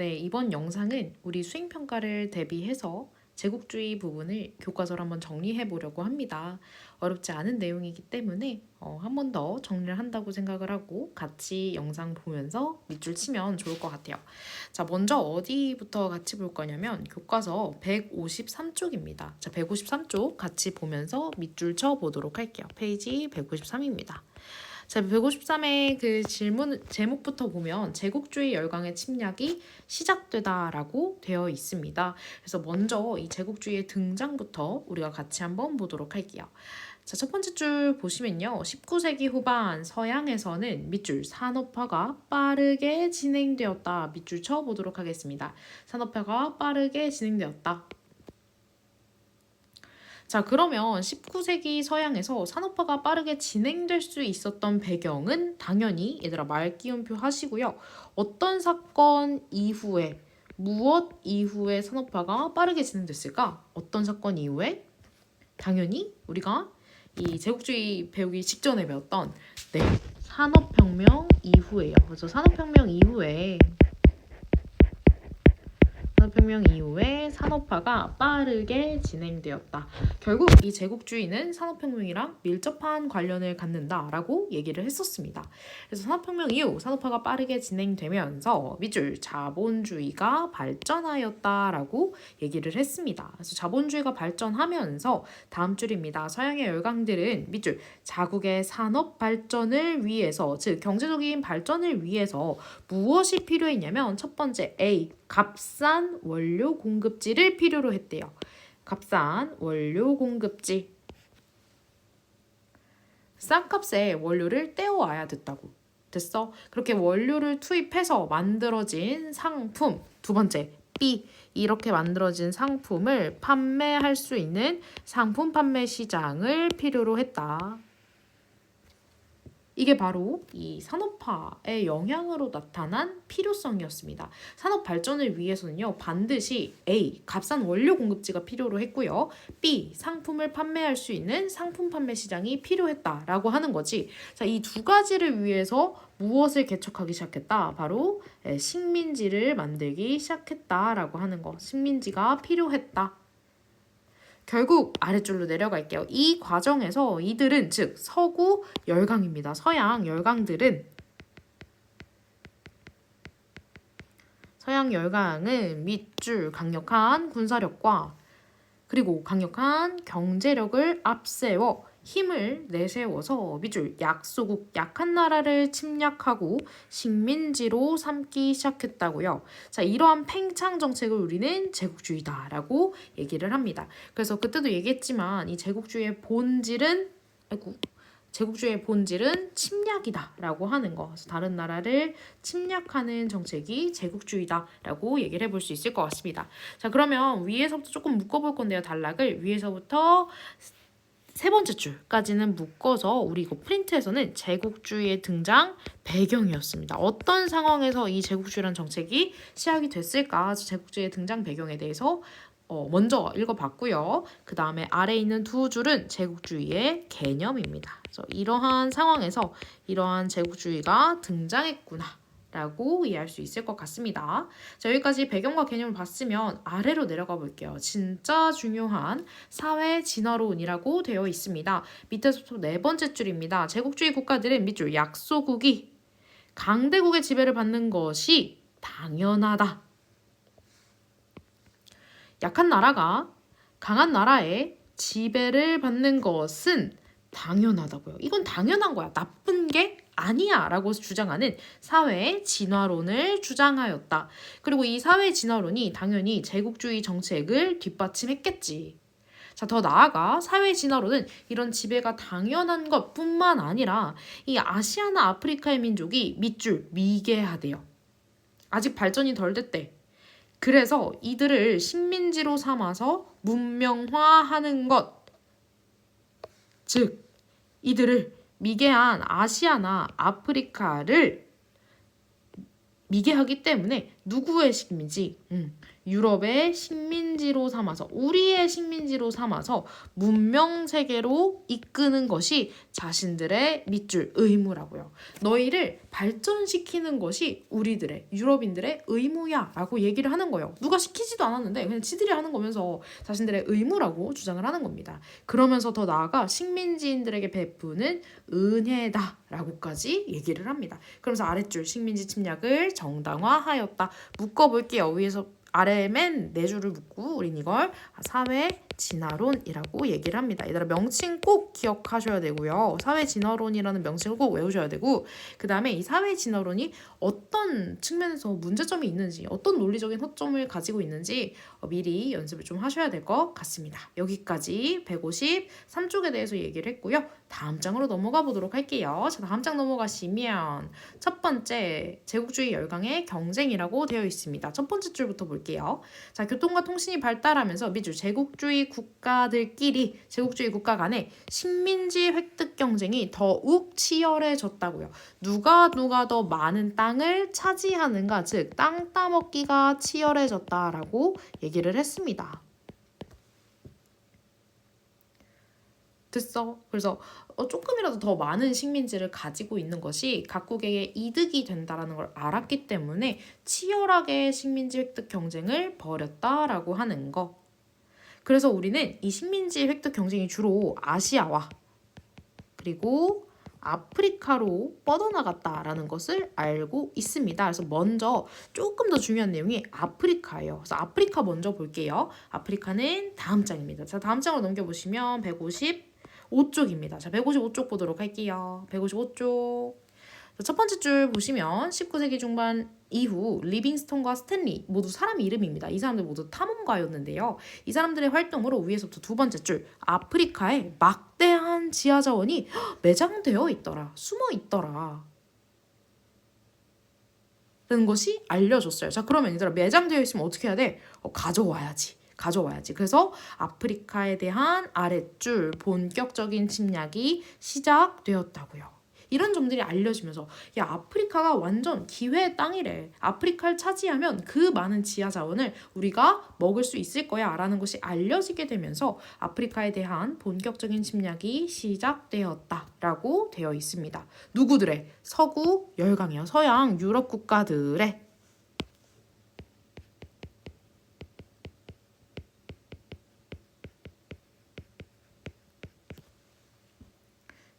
네, 이번 영상은 우리 수행평가를 대비해서 제국주의 부분을 교과서로 한번 정리해 보려고 합니다. 어렵지 않은 내용이기 때문에 어, 한번 더 정리를 한다고 생각을 하고 같이 영상 보면서 밑줄 치면 좋을 것 같아요. 자, 먼저 어디부터 같이 볼 거냐면 교과서 153쪽입니다. 자, 153쪽 같이 보면서 밑줄 쳐 보도록 할게요. 페이지 153입니다. 자, 153의 그 질문 제목부터 보면 제국주의 열강의 침략이 시작되다라고 되어 있습니다. 그래서 먼저 이 제국주의의 등장부터 우리가 같이 한번 보도록 할게요. 자, 첫 번째 줄 보시면요. 19세기 후반 서양에서는 밑줄 산업화가 빠르게 진행되었다. 밑줄 쳐 보도록 하겠습니다. 산업화가 빠르게 진행되었다. 자, 그러면 19세기 서양에서 산업화가 빠르게 진행될 수 있었던 배경은 당연히 얘들아 말기운표 하시고요. 어떤 사건 이후에 무엇 이후에 산업화가 빠르게 진행됐을까? 어떤 사건 이후에? 당연히 우리가 이 제국주의 배우기 직전에 배웠던 네 산업혁명 이후에요. 그래서 산업혁명 이후에 산업혁명 이후에 산업화가 빠르게 진행되었다. 결국 이 제국주의는 산업혁명이랑 밀접한 관련을 갖는다라고 얘기를 했었습니다. 그래서 산업혁명 이후 산업화가 빠르게 진행되면서 밑줄 자본주의가 발전하였다라고 얘기를 했습니다. 그래서 자본주의가 발전하면서 다음 줄입니다. 서양의 열강들은 밑줄 자국의 산업 발전을 위해서 즉 경제적인 발전을 위해서 무엇이 필요했냐면 첫 번째 A 값싼 원료 공급지를 필요로 했대요. 값싼 원료 공급지. 싼 값에 원료를 떼어와야 됐다고. 됐어? 그렇게 원료를 투입해서 만들어진 상품. 두 번째, B. 이렇게 만들어진 상품을 판매할 수 있는 상품 판매 시장을 필요로 했다. 이게 바로 이 산업화의 영향으로 나타난 필요성이었습니다. 산업 발전을 위해서는요, 반드시 A, 값싼 원료 공급지가 필요로 했고요. B, 상품을 판매할 수 있는 상품 판매 시장이 필요했다라고 하는 거지. 자, 이 두 가지를 위해서 무엇을 개척하기 시작했다? 바로 에, 식민지를 만들기 시작했다라고 하는 거. 식민지가 필요했다. 결국 아래줄로 내려갈게요. 이 과정에서 이들은 즉 서구 열강입니다. 서양 열강들은 서양 열강은 밑줄 강력한 군사력과 그리고 강력한 경제력을 앞세워 힘을 내세워서 밑줄 약소국 약한 나라를 침략하고 식민지로 삼기 시작했다고요. 자, 이러한 팽창 정책을 우리는 제국주의다라고 얘기를 합니다. 그래서 그때도 얘기했지만 이 제국주의의 본질은 아이고 제국주의의 본질은 침략이다라고 하는 거. 그래서 다른 나라를 침략하는 정책이 제국주의다라고 얘기를 해볼 수 있을 것 같습니다. 자, 그러면 위에서부터 조금 묶어볼 건데요. 단락을 위에서부터 세 번째 줄까지는 묶어서 우리 이거 프린트에서는 제국주의의 등장 배경이었습니다. 어떤 상황에서 이 제국주의라는 정책이 시작이 됐을까? 제국주의의 등장 배경에 대해서 어, 먼저 읽어봤고요. 그 다음에 아래 있는 두 줄은 제국주의의 개념입니다. 그래서 이러한 상황에서 이러한 제국주의가 등장했구나. 라고 이해할 수 있을 것 같습니다. 자, 여기까지 배경과 개념을 봤으면 아래로 내려가 볼게요. 진짜 중요한 사회 진화론이라고 되어 있습니다. 밑에서부터 네 번째 줄입니다. 제국주의 국가들은 밑줄 약소국이 강대국의 지배를 받는 것이 당연하다. 약한 나라가 강한 나라의 지배를 받는 것은 당연하다고요. 이건 당연한 거야. 나쁜 게 아니야 라고 주장하는 사회 진화론을 주장하였다. 그리고 이 사회 진화론이 당연히 제국주의 정책을 뒷받침했겠지. 자, 더 나아가 사회 진화론은 이런 지배가 당연한 것 뿐만 아니라 이 아시아나 아프리카의 민족이 밑줄 미개하대요. 아직 발전이 덜 됐대. 그래서 이들을 식민지로 삼아서 문명화하는 것. 즉, 이들을 미개한 아시아나 아프리카를 미개하기 때문에 누구의 식민지? 음, 유럽의 식민지로 삼아서 우리의 식민지로 삼아서 문명 세계로 이끄는 것이 자신들의 밑줄 의무라고요. 너희를 발전시키는 것이 우리들의 유럽인들의 의무야라고 얘기를 하는 거예요. 누가 시키지도 않았는데 그냥 지들이 하는 거면서 자신들의 의무라고 주장을 하는 겁니다. 그러면서 더 나아가 식민지인들에게 베푸는 은혜다라고까지 얘기를 합니다. 그러면서 아랫줄 식민지 침략을 정당화하였다. 묶어볼게요. 위에서 아래 맨네 줄을 묶고 우린 이걸 사회 진화론이라고 얘기를 합니다. 얘들아 명칭 꼭 기억하셔야 되고요. 사회 진화론이라는 명칭을 꼭 외우셔야 되고 그 다음에 이 사회 진화론이 어떤 측면에서 문제점이 있는지 어떤 논리적인 허점을 가지고 있는지 어, 미리 연습을 좀 하셔야 될 것 같습니다. 여기까지 153쪽에 대해서 얘기를 했고요. 다음 장으로 넘어가 보도록 할게요. 자 다음 장 넘어가시면 첫 번째 제국주의 열강의 경쟁이라고 되어 있습니다. 첫 번째 줄부터 볼게요. 자 교통과 통신이 발달하면서 미주 제국주의 국가들끼리 제국주의 국가 간의 식민지 획득 경쟁이 더욱 치열해졌다고요. 누가 누가 더 많은 땅을 차지하는가 즉 땅 따먹기가 치열해졌다라고 얘기를 했습니다. 됐어. 그래서 어, 조금이라도 더 많은 식민지를 가지고 있는 것이 각국에게 이득이 된다라는 걸 알았기 때문에 치열하게 식민지 획득 경쟁을 벌였다라고 하는 거. 그래서 우리는 이 식민지 획득 경쟁이 주로 아시아와 그리고 아프리카로 뻗어나갔다라는 것을 알고 있습니다. 그래서 먼저 조금 더 중요한 내용이 아프리카예요. 그래서 아프리카 먼저 볼게요. 아프리카는 다음 장입니다. 자, 다음 장으로 넘겨보시면 155쪽입니다. 자, 155쪽 보도록 할게요. 155쪽. 첫 번째 줄 보시면 19세기 중반 이후 리빙스톤과 스탠리 모두 사람 이름입니다. 이 사람들 모두 탐험가였는데요. 이 사람들의 활동으로 위에서부터 두 번째 줄 아프리카에 막대한 지하 자원이 매장되어 있더라. 숨어 있더라. 라는 것이 알려졌어요. 자 그러면 얘들아 매장되어 있으면 어떻게 해야 돼? 어, 가져와야지. 가져와야지. 그래서 아프리카에 대한 아랫줄 본격적인 침략이 시작되었다고요. 이런 점들이 알려지면서 야 아프리카가 완전 기회의 땅이래. 아프리카를 차지하면 그 많은 지하 자원을 우리가 먹을 수 있을 거야라는 것이 알려지게 되면서 아프리카에 대한 본격적인 침략이 시작되었다라고 되어 있습니다. 누구들의 서구 열강이요. 서양 유럽 국가들의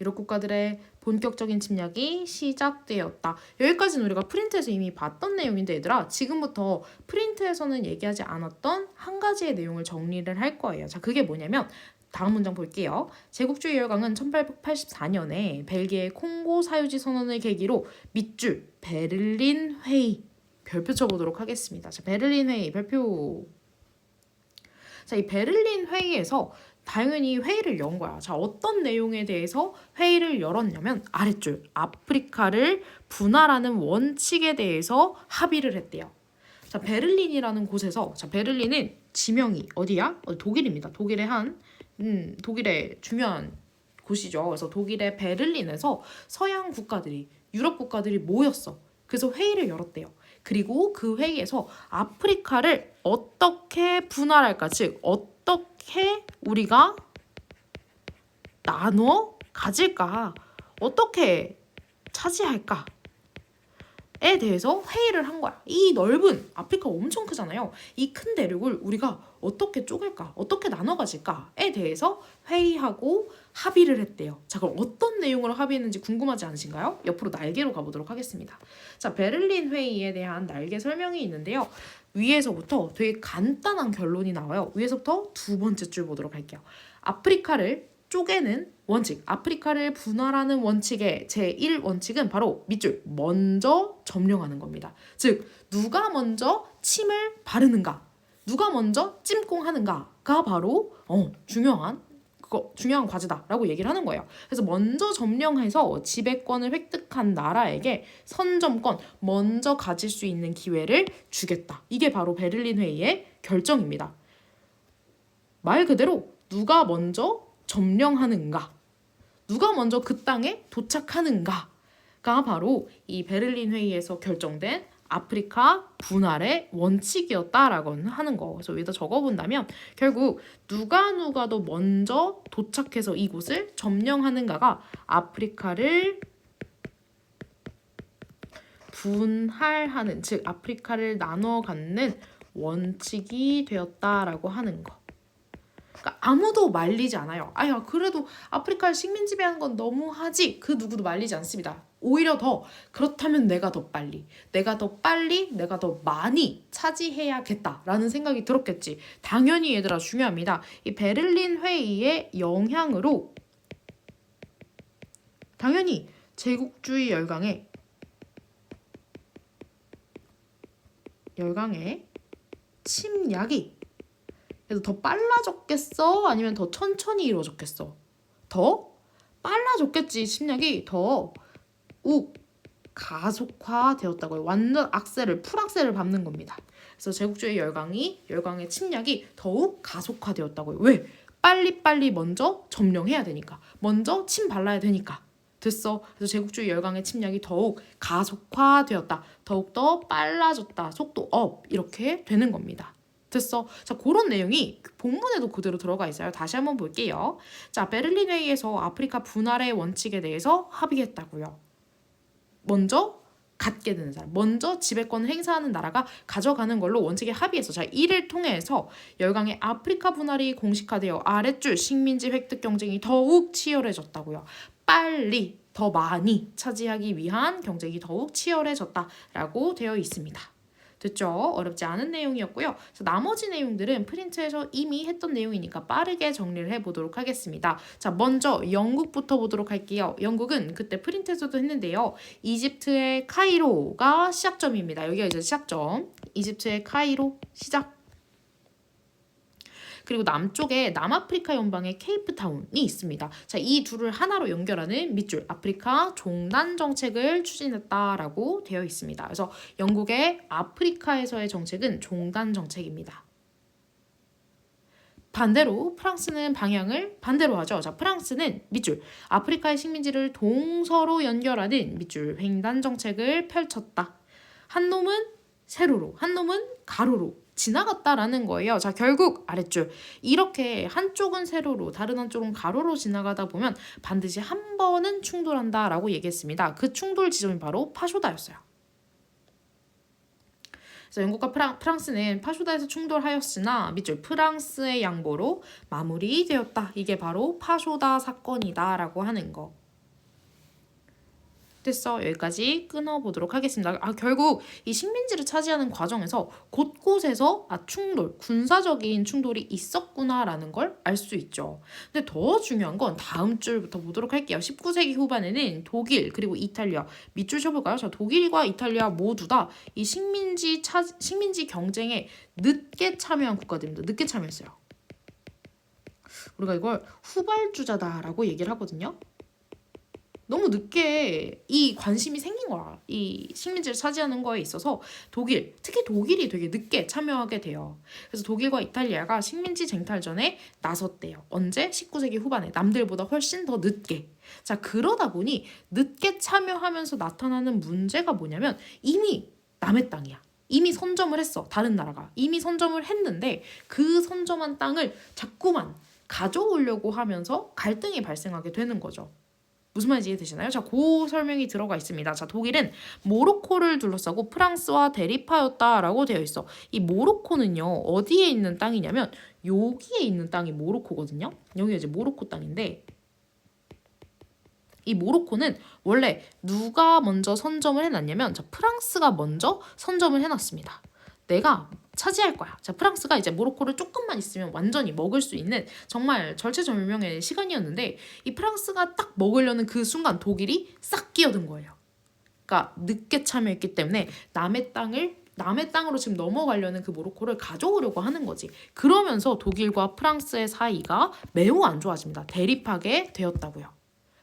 유럽 국가들의 본격적인 침략이 시작되었다. 여기까지는 우리가 프린트에서 이미 봤던 내용인데 얘들아 지금부터 프린트에서는 얘기하지 않았던 한 가지의 내용을 정리를 할 거예요. 자 그게 뭐냐면 다음 문장 볼게요. 제국주의 열강은 1884년에 벨기에 콩고 사유지 선언을 계기로 밑줄 베를린 회의 별표 쳐보도록 하겠습니다. 자 베를린 회의 별표 자, 이 베를린 회의에서 당연히 회의를 연 거야. 자, 어떤 내용에 대해서 회의를 열었냐면 아랫줄 아프리카를 분할하는 원칙에 대해서 합의를 했대요. 자, 베를린이라는 곳에서 자, 베를린은 지명이 어디야? 어, 독일입니다. 독일의 한 음, 독일의 중요한 곳이죠. 그래서 독일의 베를린에서 서양 국가들이 유럽 국가들이 모였어. 그래서 회의를 열었대요. 그리고 그 회의에서 아프리카를 어떻게 분할할까? 즉 어떻게 우리가 나눠 가질까? 어떻게 차지할까? 에 대해서 회의를 한 거야. 이 넓은 아프리카 엄청 크잖아요. 이 큰 대륙을 우리가 어떻게 쪼갤까? 어떻게 나눠 가질까?에 대해서 회의하고 합의를 했대요. 자, 그럼 어떤 내용으로 합의했는지 궁금하지 않으신가요? 옆으로 날개로 가보도록 하겠습니다. 자, 베를린 회의에 대한 날개 설명이 있는데요. 위에서부터 되게 간단한 결론이 나와요. 위에서부터 두 번째 줄 보도록 할게요. 아프리카를 쪼개는 원칙, 아프리카를 분할하는 원칙의 제1 원칙은 바로 밑줄 먼저 점령하는 겁니다. 즉 누가 먼저 침을 바르는가, 누가 먼저 찜꽁하는가가 바로 어, 중요한 그거 중요한 과제다라고 얘기를 하는 거예요. 그래서 먼저 점령해서 지배권을 획득한 나라에게 선점권 먼저 가질 수 있는 기회를 주겠다. 이게 바로 베를린 회의의 결정입니다. 말 그대로 누가 먼저 점령하는가, 누가 먼저 그 땅에 도착하는가가 바로 이 베를린 회의에서 결정된 아프리카 분할의 원칙이었다라고 하는 거. 그래서 여기다 적어본다면 결국 누가 누가도 먼저 도착해서 이곳을 점령하는가가 아프리카를 분할하는 즉 아프리카를 나눠 갖는 원칙이 되었다라고 하는 거. 그러니까 아무도 말리지 않아요. 아야 그래도 아프리카를 식민 지배하는 건 너무하지. 그 누구도 말리지 않습니다. 오히려 더 그렇다면 내가 더 빨리, 내가 더 빨리, 내가 더 많이 차지해야겠다라는 생각이 들었겠지. 당연히 얘들아 중요합니다. 이 베를린 회의의 영향으로 당연히 제국주의 열강에 열강에 침략이 그래서 더 빨라졌겠어? 아니면 더 천천히 이루어졌겠어? 더 빨라졌겠지. 침략이 더 욱 가속화 되었다고요. 완전 악셀을 풀악셀을 밟는 겁니다. 그래서 제국주의 열강이 열강의 침략이 더욱 가속화되었다고요. 왜? 빨리빨리 먼저 점령해야 되니까. 먼저 침 발라야 되니까. 됐어. 그래서 제국주의 열강의 침략이 더욱 가속화되었다. 더욱 더 빨라졌다. 속도 업 이렇게 되는 겁니다. 됐어. 자, 그런 내용이 본문에도 그대로 들어가 있어요. 다시 한번 볼게요. 자, 베를린 회의에서 아프리카 분할의 원칙에 대해서 합의했다고요. 먼저 갖게 되는 사람, 먼저 지배권을 행사하는 나라가 가져가는 걸로 원칙에 합의해서 자 이를 통해서 열강의 아프리카 분할이 공식화되어 아랫줄 식민지 획득 경쟁이 더욱 치열해졌다고요. 빨리 더 많이 차지하기 위한 경쟁이 더욱 치열해졌다라고 되어 있습니다. 됐죠? 어렵지 않은 내용이었고요. 그래서 나머지 내용들은 프린트에서 이미 했던 내용이니까 빠르게 정리를 해보도록 하겠습니다. 자, 먼저 영국부터 보도록 할게요. 영국은 그때 프린트에서도 했는데요. 이집트의 카이로가 시작점입니다. 여기가 이제 시작점. 이집트의 카이로 시작. 그리고 남쪽에 남아프리카 연방의 케이프타운이 있습니다. 자, 이 둘을 하나로 연결하는 밑줄 아프리카 종단 정책을 추진했다라고 되어 있습니다. 그래서 영국의 아프리카에서의 정책은 종단 정책입니다. 반대로 프랑스는 방향을 반대로 하죠. 자, 프랑스는 밑줄 아프리카의 식민지를 동서로 연결하는 밑줄 횡단 정책을 펼쳤다. 한 놈은 세로로, 한 놈은 가로로 지나갔다라는 거예요. 자, 결국 아랫줄 이렇게 한쪽은 세로로 다른 한쪽은 가로로 지나가다 보면 반드시 한 번은 충돌한다라고 얘기했습니다. 그 충돌 지점이 바로 파쇼다였어요. 그래서 영국과 프랑, 프랑스는 파쇼다에서 충돌하였으나 밑줄 프랑스의 양보로 마무리되었다. 이게 바로 파쇼다 사건이다라고 하는 거. 됐어. 여기까지 끊어보도록 하겠습니다. 아, 결국 이 식민지를 차지하는 과정에서 곳곳에서 아, 충돌, 군사적인 충돌이 있었구나라는 걸 알 수 있죠. 근데 더 중요한 건 다음 줄부터 보도록 할게요. 19세기 후반에는 독일 그리고 이탈리아 밑줄 쳐볼까요? 자, 독일과 이탈리아 모두 다 이 식민지 차 식민지 경쟁에 늦게 참여한 국가들입니다. 늦게 참여했어요. 우리가 이걸 후발주자다라고 얘기를 하거든요. 너무 늦게 이 관심이 생긴 거야. 이 식민지를 차지하는 거에 있어서 독일, 특히 독일이 되게 늦게 참여하게 돼요. 그래서 독일과 이탈리아가 식민지 쟁탈전에 나섰대요. 언제? 19세기 후반에 남들보다 훨씬 더 늦게. 자, 그러다 보니 늦게 참여하면서 나타나는 문제가 뭐냐면 이미 남의 땅이야. 이미 선점을 했어. 다른 나라가. 이미 선점을 했는데 그 선점한 땅을 자꾸만 가져오려고 하면서 갈등이 발생하게 되는 거죠. 무슨 말인지 이해되시나요? 자, 그 설명이 들어가 있습니다. 자, 독일은 모로코를 둘러싸고 프랑스와 대립하였다라고 되어 있어. 이 모로코는요, 어디에 있는 땅이냐면 여기에 있는 땅이 모로코거든요. 여기가 이제 모로코 땅인데 이 모로코는 원래 누가 먼저 선점을 해놨냐면 자, 프랑스가 먼저 선점을 해놨습니다. 내가 차지할 거야. 자, 프랑스가 이제 모로코를 조금만 있으면 완전히 먹을 수 있는 정말 절체절명의 시간이었는데 이 프랑스가 딱 먹으려는 그 순간 독일이 싹 끼어든 거예요. 그러니까 늦게 참여했기 때문에 남의 땅을 남의 땅으로 지금 넘어가려는 그 모로코를 가져오려고 하는 거지. 그러면서 독일과 프랑스의 사이가 매우 안 좋아집니다. 대립하게 되었다고요.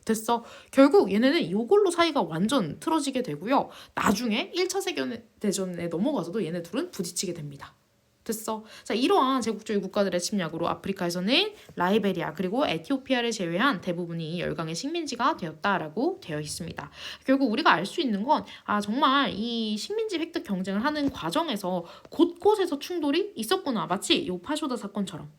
됐어. 결국 얘네는 이걸로 사이가 완전 틀어지게 되고요. 나중에 1차 세계대전에 넘어가서도 얘네 둘은 부딪히게 됩니다. 됐어. 자, 이러한 제국주의 국가들의 침략으로 아프리카에서는 라이베리아 그리고 에티오피아를 제외한 대부분이 열강의 식민지가 되었다라고 되어 있습니다. 결국 우리가 알 수 있는 건 아, 정말 이 식민지 획득 경쟁을 하는 과정에서 곳곳에서 충돌이 있었구나. 마치 요 파쇼다 사건처럼.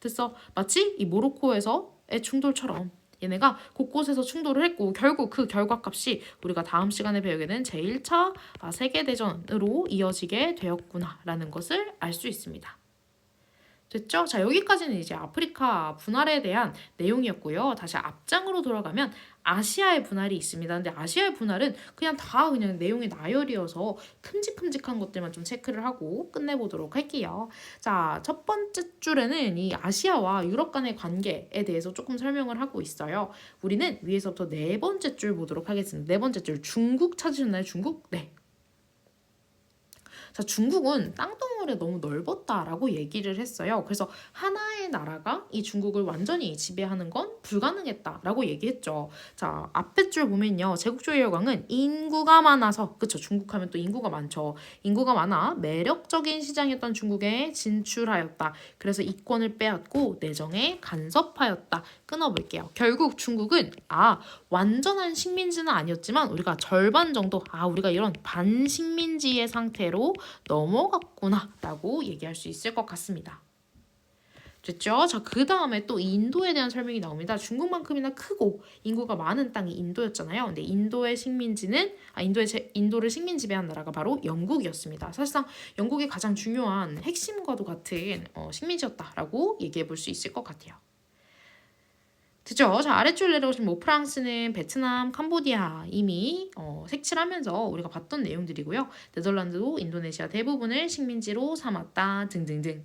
됐어. 마치 이 모로코에서의 충돌처럼. 얘네가 곳곳에서 충돌을 했고 결국 그 결과값이 우리가 다음 시간에 배우게 된 제1차 세계대전으로 이어지게 되었구나라는 것을 알 수 있습니다. 됐죠? 자, 여기까지는 이제 아프리카 분할에 대한 내용이었고요. 다시 앞장으로 돌아가면 아시아의 분할이 있습니다. 근데 아시아의 분할은 그냥 다 그냥 내용이 나열이어서 큼직큼직한 것들만 좀 체크를 하고 끝내보도록 할게요. 자, 첫 번째 줄에는 이 아시아와 유럽 간의 관계에 대해서 조금 설명을 하고 있어요. 우리는 위에서부터 네 번째 줄 보도록 하겠습니다. 네 번째 줄 중국 찾으셨나요? 중국? 네. 자, 중국은 땅덩어리가 너무 넓었다라고 얘기를 했어요. 그래서 하나의 나라가 이 중국을 완전히 지배하는 건 불가능했다라고 얘기했죠. 자, 앞에 줄 보면요. 제국주의 열강은 인구가 많아서, 그쵸. 중국 하면 또 인구가 많죠. 인구가 많아 매력적인 시장이었던 중국에 진출하였다. 그래서 이권을 빼앗고 내정에 간섭하였다. 끊어볼게요. 결국 중국은 아, 완전한 식민지는 아니었지만 우리가 절반 정도, 아, 우리가 이런 반식민지의 상태로 넘어갔구나라고 얘기할 수 있을 것 같습니다. 됐죠? 자, 그 다음에 또 인도에 대한 설명이 나옵니다. 중국만큼이나 크고 인구가 많은 땅이 인도였잖아요. 근데 인도의 식민지는, 아, 인도의 제, 인도를 식민 지배한 나라가 바로 영국이었습니다. 사실상 영국이 가장 중요한 핵심과도 같은 어, 식민지였다라고 얘기해 볼 수 있을 것 같아요. 됐죠? 자, 아래줄 내려오시면 뭐 프랑스는 베트남, 캄보디아 이미 어, 색칠하면서 우리가 봤던 내용들이고요. 네덜란드도 인도네시아 대부분을 식민지로 삼았다 등등등.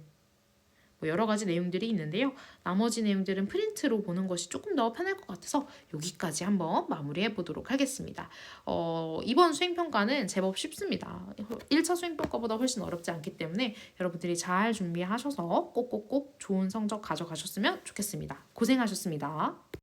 뭐 여러 가지 내용들이 있는데요. 나머지 내용들은 프린트로 보는 것이 조금 더 편할 것 같아서 여기까지 한번 마무리해 보도록 하겠습니다. 어, 이번 수행평가는 제법 쉽습니다. 1차 수행평가보다 훨씬 어렵지 않기 때문에 여러분들이 잘 준비하셔서 꼭꼭꼭 좋은 성적 가져가셨으면 좋겠습니다. 고생하셨습니다.